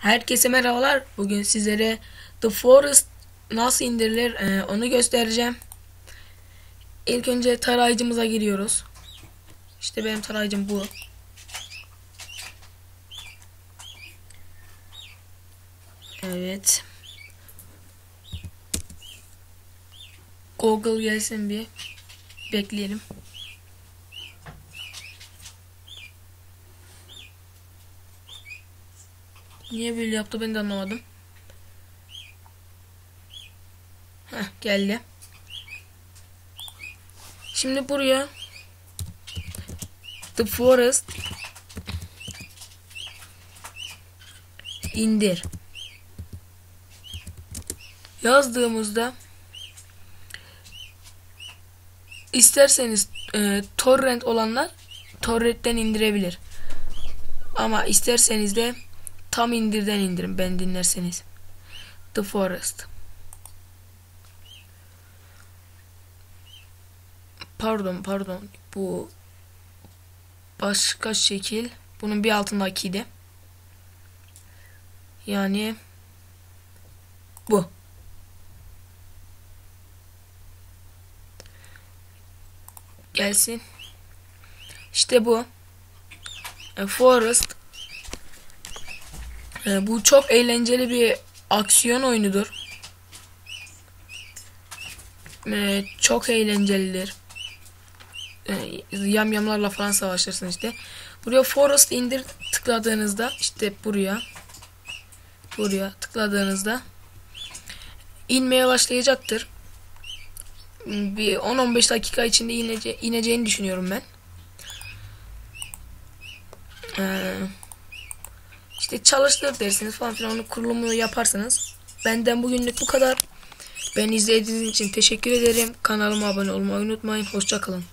Herkese merhabalar. Bugün sizlere The Forest nasıl indirilir e, onu göstereceğim. İlk önce tarayıcımıza giriyoruz. İşte benim tarayıcım bu. Evet. Google gelsin bir. Bekleyelim. Niye böyle yaptı ben de anlamadım. Heh, geldi. Şimdi buraya The Forest indir. Yazdığımızda isterseniz e, torrent olanlar torrentten indirebilir. Ama isterseniz de tam indirden indirin ben dinlerseniz. The Forest. Pardon pardon bu başka şekil. Bunun bir altındaki de. Yani bu. Gelsin. İşte bu. E, Forest. E, bu çok eğlenceli bir aksiyon oyunudur. E, çok eğlencelidir. E, yamyamlarla falan savaşırsın işte. Buraya Forest indir tıkladığınızda işte buraya buraya tıkladığınızda inmeye başlayacaktır. Bir 10-15 dakika içinde inece ineceğini düşünüyorum ben. Ee, işte çalıştır dersiniz falan filan onu kurulumunu yaparsınız. Benden bugünlük bu kadar. Ben izlediğiniz için teşekkür ederim. Kanalıma abone olmayı unutmayın. Hoşçakalın.